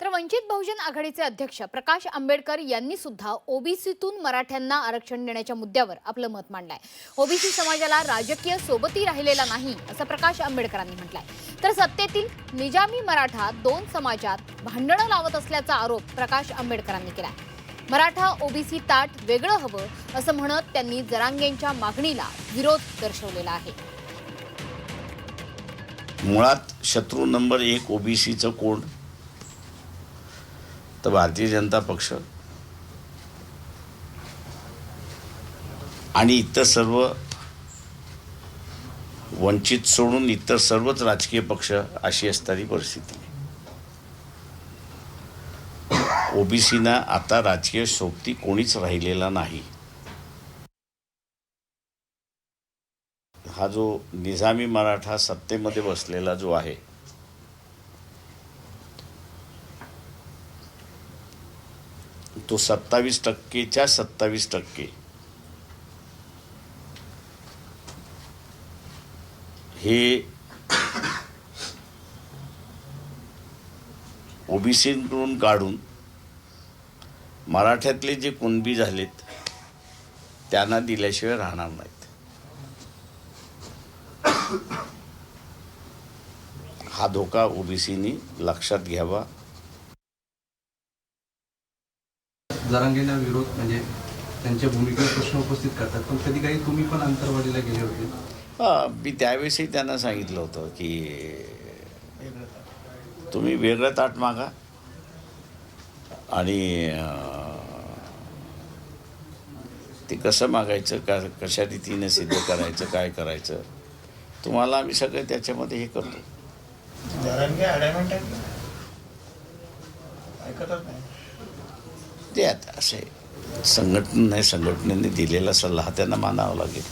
तर वंचित बहुजन आघाडीचे अध्यक्ष प्रकाश आंबेडकर यांनी सुद्धा ओबीसीतून मराठ्यांना आरक्षण देण्याच्या मुद्द्यावर आपलं मत मांडलंय. ओबीसी समाजाला राजकीय सोबती राहिलेला नाही असं प्रकाश आंबेडकरांनी म्हटलंय. तर सत्तेतील निजामी मराठा दोन समाजात भांडणं लावत असल्याचा आरोप प्रकाश आंबेडकरांनी केलाय. मराठा ओबीसी ताट वेगळं हवं असं म्हणत त्यांनी जरांगेंच्या मागणीला विरोध दर्शवलेला आहे. मुळात शत्रू नंबर एक ओबीसीचं कोण? तर भारतीय जनता पक्ष आणि इतर सर्व वंचित सोडून इतर सर्वच राजकीय पक्ष अशी असणारी परिस्थिती ओबीसीना आता राजकीय सोबती कोणीच राहिलेला नाही. हा जो निजामी मराठा सत्तेमध्ये बसलेला जो आहे तो सत्तावीस टक्केच्या सत्तावीस टक्के. हे ओबीसीकडून काढून मराठ्यातले जे कुणबी झालेत त्यांना दिल्याशिवाय राहणार नाहीत. हा धोका ओबीसीनी लक्षात घ्यावा. जरांगेंना विरोध म्हणजे त्यांच्या भूमिकेवर प्रश्न उपस्थित करतात. पण कधी काही तुम्ही पण अंतरवाडीला गेले होते? हा, मी त्यावेळेसही त्यांना सांगितलं होतं की तुम्ही वेगळं ताट मागा आणि ते कसं मागायचं का कशा रीतीने सिद्ध करायचं काय करायचं तुम्हाला आम्ही सगळे त्याच्यामध्ये हे करतो. ऐकतच नाही. ते आता असे संघटन नाही संघटनेने दिलेला सल्ला हा त्यांना मानावा लागेल.